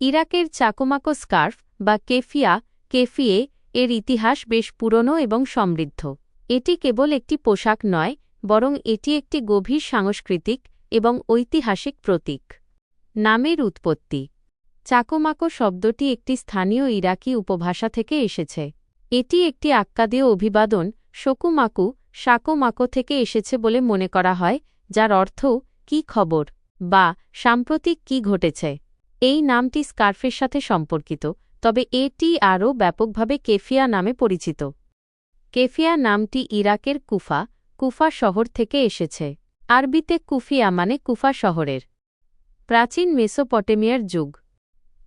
ইরাকের চাকোমাকো স্কার্ফ বা কেফিয়া কেফিয়ে এর ইতিহাস বেশ পুরনো এবং সমৃদ্ধ। এটি কেবল একটি পোশাক নয়, বরং এটি একটি গভীর সাংস্কৃতিক এবং ঐতিহাসিক প্রতীক। নামের উৎপত্তি। চাকোমাকো শব্দটি একটি স্থানীয় ইরাকি উপভাষা থেকে এসেছে। এটি একটি আক্কাদীয় অভিবাদন শকুমাকু শাকোমাকো থেকে এসেছে বলে মনে করা হয়, যার অর্থ কি খবর বা সাম্প্রতিক কি ঘটেছে এই নামটি স্কার্ফের সাথে সম্পর্কিত, তবে এটি আরও ব্যাপকভাবে কেফিয়া নামে পরিচিত। কেফিয়া নামটি ইরাকের কুফা কুফা শহর থেকে এসেছে। আরবিতে কুফিয়া মানে কুফা শহরের। প্রাচীন মেসোপটেমিয়ার যুগ।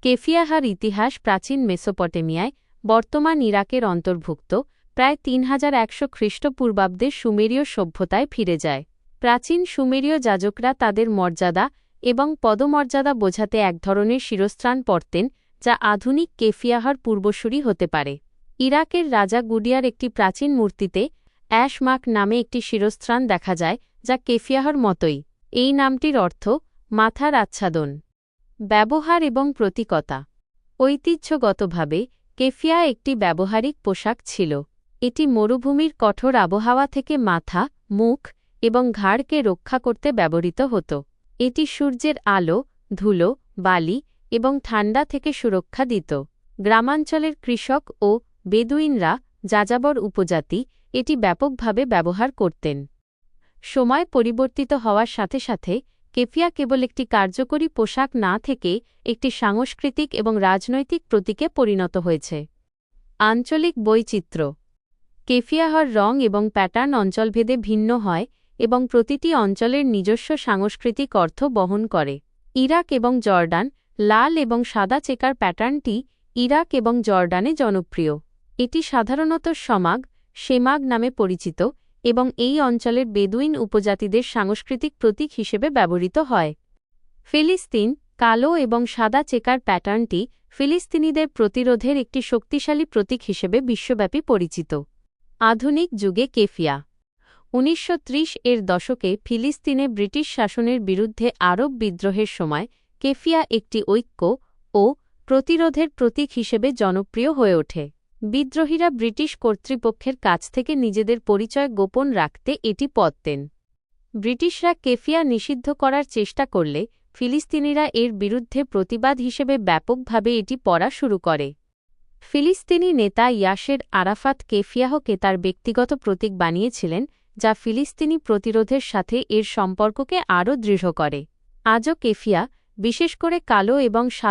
কেফিয়াহার ইতিহাস প্রাচীন মেসোপটেমিয়ায়, বর্তমান ইরাকের অন্তর্ভুক্ত, প্রায় তিন হাজার একশো খ্রিস্টপূর্বাব্দে সুমেরীয় সভ্যতায় ফিরে যায়। প্রাচীন সুমেরীয় যাজকরা তাদের মর্যাদা এবং পদমর্যাদা বোঝাতে এক ধরনের শিরস্ত্রাণ পরতেন, যা আধুনিক কেফিয়াহার পূর্বসূরি হতে পারে। ইরাকের রাজা গুডিয়ার একটি প্রাচীন মূর্তিতে অ্যাশমাক নামে একটি শিরস্ত্রাণ দেখা যায়, যা কেফিয়াহার মতোই। এই নামটির অর্থ, মাথার আচ্ছাদন, ব্যবহার এবং প্রতীকতা। ঐতিহ্যগতভাবে, কেফিয়া একটি ব্যবহারিক পোশাক ছিল। এটি মরুভূমির কঠোর আবহাওয়া থেকে মাথা, মুখ এবং ঘাড়কে রক্ষা করতে ব্যবহৃত হতো। এটি সূর্যের আলো, ধুলো, বালি এবং ঠান্ডা থেকে সুরক্ষা দিত। গ্রামাঞ্চলের কৃষক ও বেদুইনরা যাযাবর উপজাতি এটি ব্যাপকভাবে ব্যবহার করতেন। সময় পরিবর্তিত হওয়ার সাথে সাথে কেফিয়া কেবল একটি কার্যকরী পোশাক না থেকে একটি সাংস্কৃতিক এবং রাজনৈতিক প্রতীকে পরিণত হয়েছে। আঞ্চলিক বৈচিত্র্য। কেফিয়াহর রং এবং প্যাটার্ন অঞ্চলভেদে ভিন্ন হয় এবং প্রতিটি অঞ্চলের নিজস্ব সাংস্কৃতিক অর্থ বহন করে। ইরাক এবং জর্ডান, লাল এবং সাদা চেকার প্যাটার্নটি ইরাক এবং জর্ডানে জনপ্রিয়। এটি সাধারণত সমাগ, সেমাগ নামে পরিচিত এবং এই অঞ্চলের বেদুইন উপজাতিদের সাংস্কৃতিক প্রতীক হিসেবে ব্যবহৃত হয়। ফিলিস্তিন, কালো এবং সাদা চেকার প্যাটার্নটি ফিলিস্তিনিদের প্রতিরোধের একটি শক্তিশালী প্রতীক হিসেবে বিশ্বব্যাপী পরিচিত। আধুনিক যুগে কেফিয়া উনিশশো ত্রিশ এর দশকে ফিলিস্তিনে ব্রিটিশ শাসনের বিরুদ্ধে আরব বিদ্রোহের সময় কেফিয়া একটি ঐক্য ও প্রতিরোধের প্রতীক হিসেবে জনপ্রিয় হয়ে ওঠে। বিদ্রোহীরা ব্রিটিশ কর্তৃপক্ষের কাছ থেকে নিজেদের পরিচয় গোপন রাখতে এটি পদতেন ব্রিটিশরা কেফিয়া নিষিদ্ধ করার চেষ্টা করলে ফিলিস্তিনিরা এর বিরুদ্ধে প্রতিবাদ হিসেবে ব্যাপকভাবে এটি পড়া শুরু করে। ফিলিস্তিনি নেতা ইয়াসের আরাফাত কেফিয়াহকে তার ব্যক্তিগত প্রতীক বানিয়েছিলেন যা ফিলিস্তিনি প্রতিরোধের সাথে এর সম্পর্ককে আরও দৃঢ় করে। আজও কেফিয়া, বিশেষ করে কালো এবং